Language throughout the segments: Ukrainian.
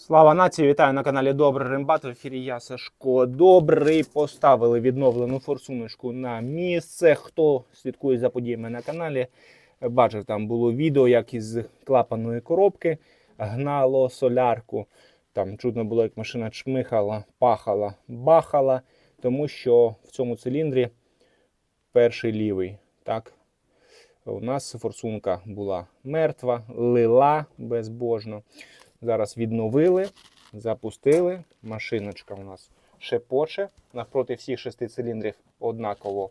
Слава нації, вітаю на каналі Добрий Рембат. В ефірі я Сашко. Добрий поставили відновлену форсуночку на місце. Хто слідкує за подіями на каналі, бачив, там було відео, як із клапаної коробки гнало солярку. Там чутно було, як машина чмихала, пахала, бахала, тому що в цьому циліндрі перший лівий. Так, у нас форсунка була мертва, лила безбожно. Зараз відновили, запустили. Машиночка у нас шепоче. Навпроти всіх шести циліндрів однаково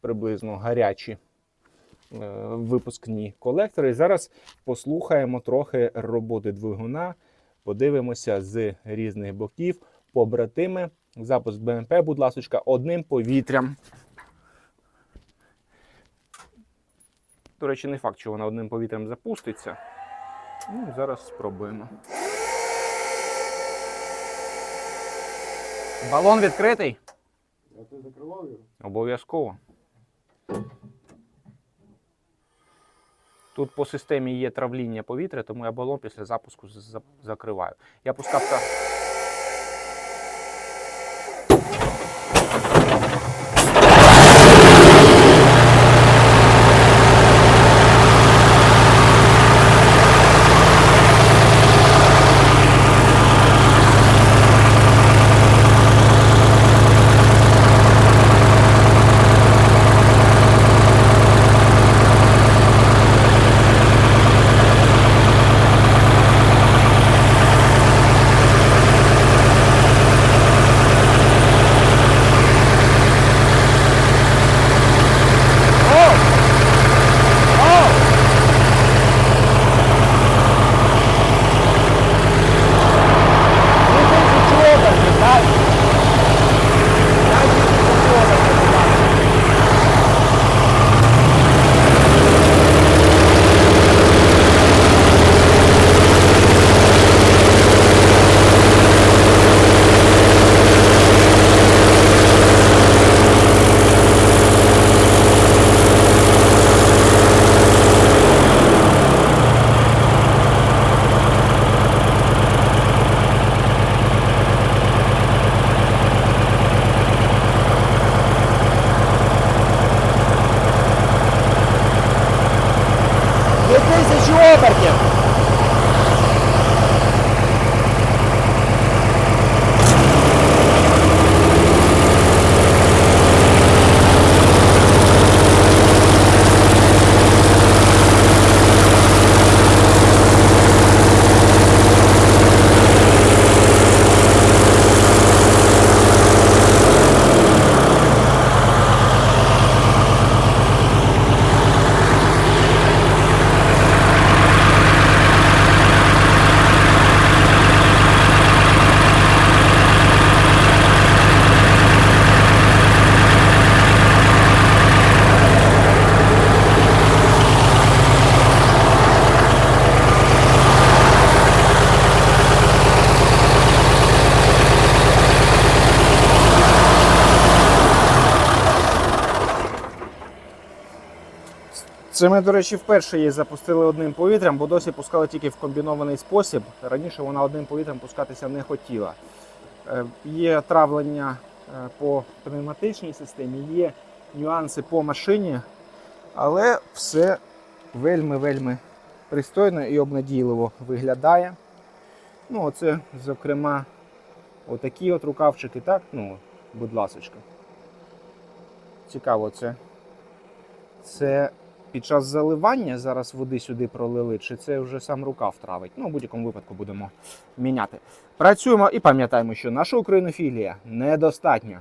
приблизно гарячі е, випускні колектори. І зараз послухаємо трохи роботи двигуна, подивимося з різних боків. Побратими. Запуск БМП, будь ласка, одним повітрям. До речі, не факт, що вона одним повітрям запуститься. Ну, зараз спробуємо. Балон відкритий? А ти закривав його? Обов'язково. Тут по системі є травління повітря, тому я балон після запуску закриваю. Я пускав та. Це ми, до речі, вперше її запустили одним повітрям, бо досі пускали тільки в комбінований спосіб. Раніше вона одним повітрям пускатися не хотіла. Е, Є травлення е, по пневматичній системі, є нюанси по машині, але все вельми-вельми пристойно і обнадійливо виглядає. Ну, оце, зокрема, отакі от рукавчики, так? Ну, будь ласочка. Цікаво це. Це під час заливання зараз води сюди пролили, чи це вже сам рукав травить. Ну, в будь-якому випадку будемо міняти. Працюємо і пам'ятаємо, що наша українофілія недостатня.